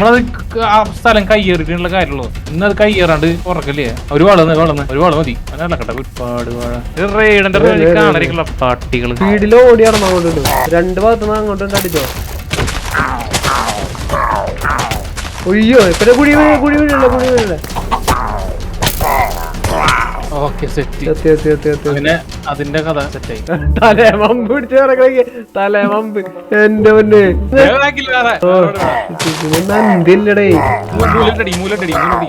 നമ്മളത് ആ സ്ഥലം കയ്യേറിയിട്ടുള്ള കാര്യമുള്ളൂ ഇന്ന് അത് കയ്യേറാണ്ട് ഉറക്കല്ലേ? ഒരു വളന്ന് വളന്ന് ഒരു വള മതി. അങ്ങനെ കേട്ടോ ഒരുപാട് വാഴ. റേഡന്റെ കാണാനുള്ള പട്ടികൾ. സ്പീഡിൽ ഓടി നടന്നു അങ്ങോട്ടുണ്ട് രണ്ട് ഭാഗത്തുനിന്ന് അങ്ങോട്ട് അടിച്ചോ? ഒയ്യോ ഇപ്പൊ കുഴി കുഴി വീഴല്ല കുഴി വീഴല്ല അതിന്റെ കഥ സെറ്റായി തലേമമ്പ് പിടിച്ച് കിടക്കണേ തലേമമ്പ്. എന്റെ മുന്നേ നന്ദില്ലടേ. മൂലട്ടടി മൂലട്ടടി മൂലട്ടടി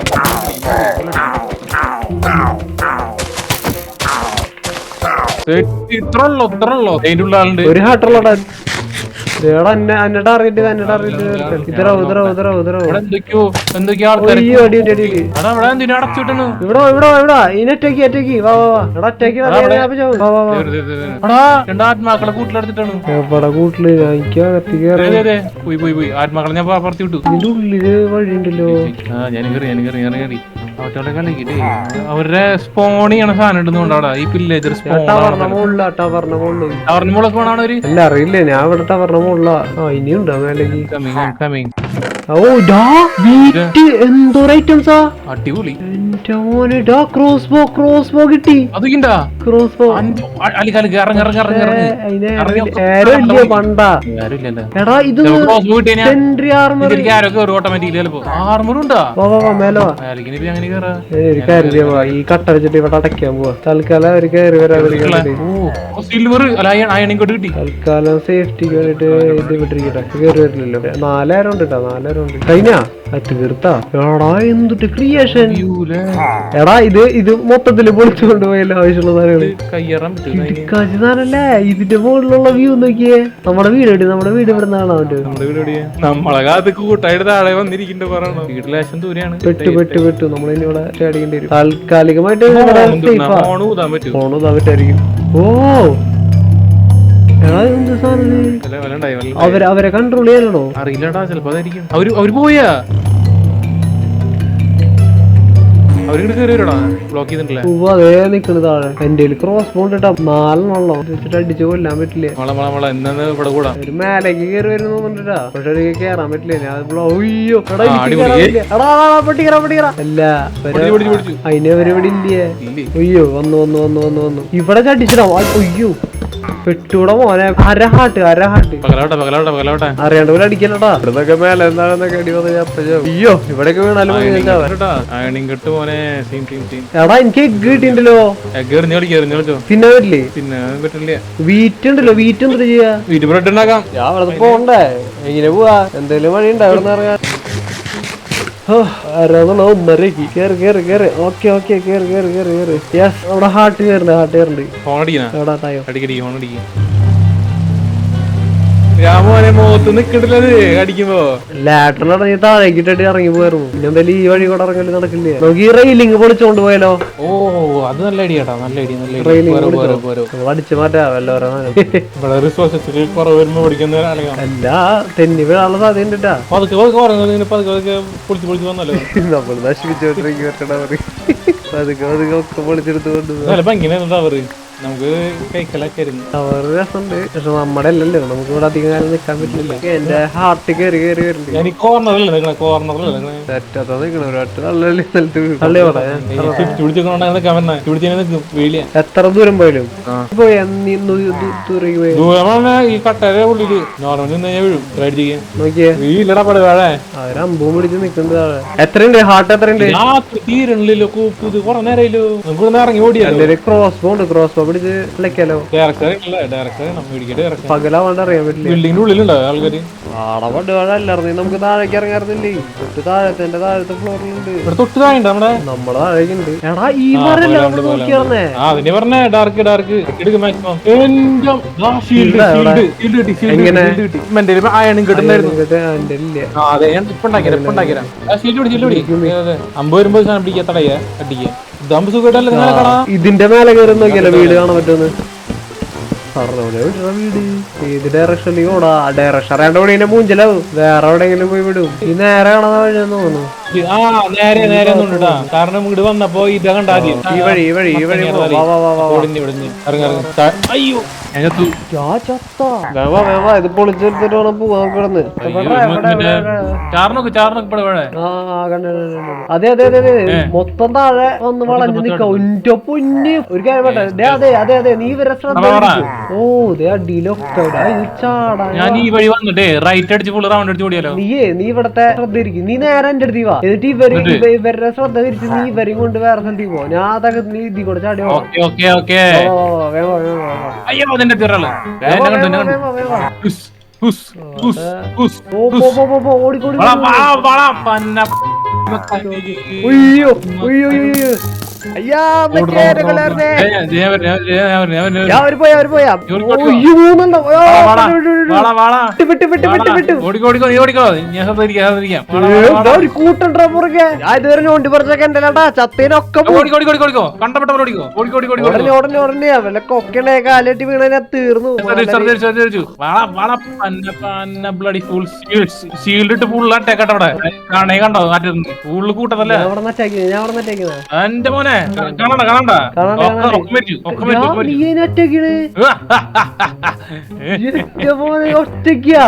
ഇത്ര ഉള്ളോ ഇത്ര ഉള്ളോ അതിന്റെ ഉള്ള ആളുണ്ട് ഒരു ഹാട്ടുള്ളടാ ആത്മാക്കളെ കൂട്ടിലെടുത്തിട്ടാണ്. കൂട്ടിൽ? പോയി പോയി പോയി. ആത്മാക്കളെ ഞാൻ പറത്തി വിട്ടു. ഇതിന്റെ ഉള്ളിൽ വഴിയുണ്ടല്ലോ. ആ ഞാൻ കയറി ഞാൻ കയറി ഞാൻ അവരുടെ സ്പോൺ ചെയ്യണ സാധനം ഉണ്ടെന്നുണ്ട് അവിടെ ഈ പില്ലേജർ സ്പോൺ ടവറിന്റെ മുകളിലാ ടവറിന്റെ മുകളിൽ പോണാണ് അവർ? അല്ല അറിയില്ല ഞാൻ ഇവിടെ ടവറിന്റെ മുകളിലാ ഇനിയുണ്ടോ മേലേക്ക്? കമ്മിങ് കമ്മിങ് ഓ ഡാ വീറ്റ് എന്തോരം ഐറ്റംസാ അടിപൊളി. എന്റെ മോനെ ഡാ ക്രോസ് ബോ ക്രോസ് ബോ കിട്ടി ക്രോസ് ബോ അലി ഇറങ്ങി ഇറങ്ങി ഇറങ്ങി ഇല്ല പണ്ടാ? എടാ ഇത് ക്രോസ് സെൻട്രി ആർമർ ഇതിലേക്ക് ആരൊക്കെ ഒരു ഓട്ടോമാറ്റിക് ചിലപ്പോ. ആർമറുണ്ടാ വാ വാ വാ മേലെ വാ. അയാൾക്ക് അങ്ങനെ കേറാ ഏയ് ഒരു കാര്യം വാ. ഈ കട്ട വെച്ചിട്ട് ഇവിടെ അടയ്ക്കാൻ പോവാ. തൽക്കാലം ഒരു കയറി വരാതിരിക്കാൻ ഓ സിൽവർ അല്ല അയണിങ് കൊണ്ട് കിട്ടി. തൽക്കാലം സേഫ്റ്റിക്ക് വേണ്ടിട്ട് ഇത് വിട്ടിരിക്കട്ടെ കയറി വരില്ലല്ലോ. നാലായിരം ഉണ്ട് നാലായിരം കഴിഞ്ഞാ? തീർത്താ. എടാ എന്തുട്ട് ക്രിയേഷൻ എടാ ഇത് ഇത് മൊത്തത്തിൽ പൊളിച്ചു കൊണ്ടുപോയല്ലോ ആവശ്യമുള്ള സാധനങ്ങൾ. ഇതിന്റെ മുകളിലുള്ള വ്യൂ നോക്കിയേ. നമ്മുടെ വീട് എവിടെ? നമ്മുടെ വീട് ഇവിടെ നിന്നാണ് അവന്റെ നമ്മളെ കാത്ത് കൂട്ടായിട്ട് താഴെ വന്നിരിക്കണ്ട പറയണോ വീട്ടിൽ ലേശം ദൂരെയാണ്. പെട്ടു പെട്ടു പെട്ടു. നമ്മളിനി ഇവിടെ അടിക്കേണ്ടി വരും. താൽക്കാലികമായിട്ട് ഫോൺ ഊതാൻ പറ്റൂ ഫോൺ പറ്റായിരിക്കും. ഓ അവരെ അവരെ കൺട്രോൾ ചെയ്യാനാണോ അറിയില്ലടാ ചിലപ്പോ അതായിരിക്കും. അവർ അവർ പോയാ? അവരിങ്ങോട്ട് കയറി വരടാ? ബ്ലോക്ക് ചെയ്തിട്ടില്ലേ? ഉവ്വ് അതേ നിക്കണ് താഴെ. എന്റെ ക്രോസ് ബോണ്ട് ഇട്ടാ നാലെണ്ണല്ലോ വെച്ചിട്ട് അടിച്ചു കൊല്ലാൻ പറ്റില്ല. ഇവിടെ കൂടാ. ഒരു മേലേക്ക് കയറി വരുന്നു തോന്നുന്നുണ്ടാ. പക്ഷെ ഒരു കേറാൻ പറ്റില്ല ഞാൻ അയ്യോ. അല്ല അതിന് ഇല്ലേ? അയ്യോ വന്നു വന്നു വന്നു വന്നു വന്നു. ഇവിടെ ചടിച്ചിടാ. അയ്യോ. പെട്ടൂടെ മോനെ. അരഹാട്ട് അരഹാട്ട്. അര ഹാട്ട് പകലോട്ടെ പകലോട്ടെ പകലോട്ടെ. അറിയാണ്ട് പോലെ അടിക്കലടാ. ഇവിടുന്നൊക്കെ മേലെ എന്താണെന്നൊക്കെ അടി വന്ന് അയ്യോ ഇവിടെയൊക്കെ വീണാലും എടാ എനിക്ക് എഗ് കിട്ടിണ്ടല്ലോ പിന്നെ വരില്ലേ വീറ്റ് ഉണ്ടല്ലോ വീറ്റ് എന്താ ചെയ്യാ? ബ്രെഡ് ഉണ്ടാക്കാം. ഞാൻ അവിടെ പോണ്ടേ. എങ്ങനെ പോവാ. എന്തേലും വഴി ഉണ്ടാവും ഇറങ്ങാൻ. ആരാന്നുള്ള ഒന്നരക്ക് കേറി കേറി കേറി. ഓക്കെ ഓക്കെ കേറി കേറി കേറി കേറി. യെസ് ഹാർട്ട് കയറുണ്ട് ഹാർട്ട് കയറുണ്ട് ഫോൺ അടിക്കണ? അടിക്കടി അടിക്കും രാമോനെ മുഖത്ത് നിക്കട്ടില്ലത് അടിക്കുമ്പോ ലാറ്ററിൽ ഇറങ്ങി താഴേക്കിട്ടി ഇറങ്ങി പോയിരുന്നു. പിന്നെ എന്തായാലും ഈ വഴി കൂടെ ഇറങ്ങൽ നടക്കില്ലേ? നമുക്ക് ഈ റെയിലിംഗ് പൊളിച്ചോണ്ട് പോയാലോ? ഓ അത് നല്ല ഐഡിയ നല്ല ഐഡിയ നല്ല അടിച്ചു മാറ്റാ പഠിക്കുന്ന അല്ല തെന്നി വീഴാനുള്ള സാധ്യത ഉണ്ട് പതുക്കെ പതുക്കെ പറയുന്നത് പതുക്കെ പതുക്കെ പൊളിച്ച് പൊളിച്ച് വന്നല്ലോ. നമ്മൾ നശിപ്പിച്ചോണ്ടിരിക്കും പതുക്കെ പതുക്കെ ഒക്കെ പൊളിച്ചെടുത്ത് കൊണ്ടുപോകും. നമുക്ക് കൈക്കലൊക്കെ ആയിരുന്നു അവർ രസമുണ്ട്. പക്ഷെ നമ്മുടെ അല്ലല്ലോ. നമുക്ക് ഇവിടെ അധികം കാലം നിൽക്കാൻ പറ്റില്ല എന്റെ ഹാർട്ട് കയറി കയറി വരുന്നുണ്ട്. ഞാൻ കോർണറിലല്ലേ നിൽക്കണേ കോർണറിലല്ലേ തെറ്റാത്ത നിൽക്കണ. ഒരൊറ്റ തള്ളി സ്ഥലത്ത് പിടിച്ചിട്ടുണ്ടെങ്കിൽ എത്ര ദൂരം പോയാലും? ഇപ്പൊ ദൂരമാണ്? ഈ കട്ടര ഉള്ളിൽ. നോർമലി വീഴും. നോക്കിയേ. വീലടാ പട വേഴേ അവർ അമ്പും പിടിച്ച് നിൽക്കുന്നത് എത്രയുണ്ട്? ഹാർട്ട് എത്രയുണ്ട്? തീരണില്ലല്ലോ. കൂപ്പ്. ഇത് കുറെ നേരമല്ലോ നമുക്ക് ഇറങ്ങി ഓടിയാ ക്രോസ് ബോ ഉണ്ട്. ക്രോസ് ബോ ഡയറക്ടർ മേടിക്കട്ടെ ഡയറക്ടർ പകലാവാണ്ട് അറിയാൻ പറ്റില്ല. നമുക്ക് താഴേക്ക് ഇറങ്ങാറുന്നില്ലേ തൊട്ട് താഴത്തെ താഴത്തെ ഫ്ലോറിലുണ്ട് ഇവിടെ തൊട്ട് താഴെ നമ്മളെ എടാ ഈ മരല്ലേ നമ്മൾ നോക്കിയാർന്നേ ആ അതിനെ പറഞ്ഞേ ഡാർക്ക് ഡാർക്ക് അമ്പത് വരുമ്പോ സാധനം പിടിക്കാ തടയാ അടിക്കുക ഇതാകുമ്പോ സുഖമായിട്ടല്ലേ നിങ്ങളെ കാണാ? ഇതിന്റെ മേലെ കയറി നോക്കിയല്ലോ വീട് കാണാൻ പറ്റുന്നത്? ഏത് ഡയറക്ഷനിലേക്ക് ഓടാ? ഡയറക്ഷൻ അറിയാണ്ട് മൂഞ്ചലാവും. വേറെ എവിടെയെങ്കിലും പോയി വിടും. ഈ നേരെ കാണാൻ വഴിയെന്ന് തോന്നുന്നു. ആ നേരെ നേരെ ഒന്നുണ്ടാ കാരണം ഇവിടെ വന്നപ്പോ ഇത് കണ്ടാ ആദ്യം. ഈ വഴി ഈ വഴി ഈ വഴി ഇറങ്ങി ഇറങ്ങി. അയ്യോ. ഇത് പൊളിച്ചെടുത്തിട്ട് വേണം പോവാൻ കിടന്ന്? ചാർന്നോക്ക് ചാർന്നോക്ക്. അതെ അതെ അതെ അതെ മൊത്തം താഴെ ഒന്ന് വളഞ്ഞു നിക്ക. പൊന്നി. ഒരു കാര്യം ദേ, അതെ അതെ അതെ നീ ഇവരെ ശ്രദ്ധ. ഓ ദേ അടിയിലൊക്കെ ചാടാ. ഞാൻ ഈ വഴി വന്നിട്ടേ റൈറ്റ് അടിച്ച് ഫുൾ റൗണ്ട് അടിച്ച് ഓടിയാലോ? നീയേ നീ ഇവിടത്തെ ശ്രദ്ധ നീ നേരെ എന്റെ അടുത്ത് വാ. എന്നിട്ട് ഇവർ ഇവ- ഇവരുടെ ശ്രദ്ധ തിരിച്ച് നീ ഇവരെയും കൊണ്ട് വേറെ സ്ഥലത്ത് പോ ഞാൻ അതൊക്കെ നീ ഇതി കൂടെ ചാടി വാ. ഓക്കേ ഓക്കേ ഓക്കെ ഓ, വേഗം വാ, വേഗം വാ, വേഗം വാ. അയ്യോ അതിന്റെ തിരൾ കണ്ടു കണ്ടു. ഓ, പോ, പോ, വള, വള, പന്ന ഉയ്യോ ഉയ്യോ ഉയ്യോ അയ്യാ മറ്റേ ഞാൻ- ഞാൻ വരാം, ഞാൻ വരാം, ഞാൻ വരാം, ഞാൻ വരാം. ഞാൻ അവർ പോയാ അവർ പോയാ ഓ? മൂന്നെണ്ണം. വാള. വാള, ഞാൻ കൂട്ടണ്ടാ ഇതുവരെ പറിച്ചൊക്കെ ചത്തേനൊക്കെ ഉടനെ ഉടനെ ഉടനെ കൊക്കണേ കാലേട്ടി വീണ തീർന്നു. അവിടെ. കാണേ കണ്ടോ? ഫുള്ള് കൂട്ടതല്ലേ എന്റെ മോനെ. കാണണ്ട കാണണ്ട. ഒക്കെ-. മരിച്ചു മരിച്ചു മോനെ. ഒറ്റയ്ക്കാ?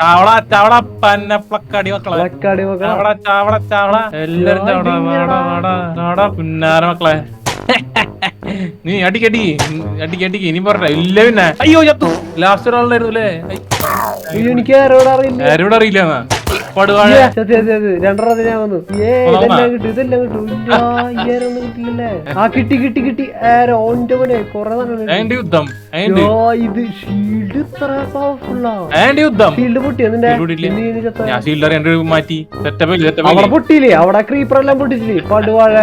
ചാവള ചാവള പന്ന പ്ലക്കടി മക്കളെ. ചാവള ചാവള ചാവള. എല്ലാരും ചാവട വാട വാട വാട പുന്നാര മക്കളെ. നീ അടിക്കടി അടിക്ക് അടിക്ക് അടിക്ക് ഇനി പറഞ്ഞ. ഇല്ല പിന്നെ. അയ്യോ ചത്തു. ലാസ്റ്റ് ഒരാളുണ്ടായിരുന്നു അല്ലേ? എനിക്ക് ആരോട് അറിയില്ല. ആരോട് അറിയില്ല എന്നാ. പടുവാഴ. ഏ, സത്യം, സത്യം, സത്യം. രണ്ടെണ്ണത്തിന് ഞാൻ വന്നു. ഏ ഇതെല്ലാം കിട്ടും ഇതെല്ലാം കിട്ടും. ഇല്ല കിട്ടില്ലല്ലേ? ആ കിട്ടി കിട്ടി കിട്ടി. പോലെ കൊറേ അതിന്റെ യുദ്ധം ഇത് ഷീൽഡ് ഇത്ര പവർഫുള്ളാ ആൻഡ് യുദ്ധം. ഷീൽഡ് ഞാൻ ഷീൽഡ് മാറ്റി. സെറ്റപ്പ് അവിടെ പൊട്ടിയില്ലേ? അവിടെ ക്രീപ്പർ എല്ലാം പൊട്ടിച്ചില്ലേ? പടുവാഴ.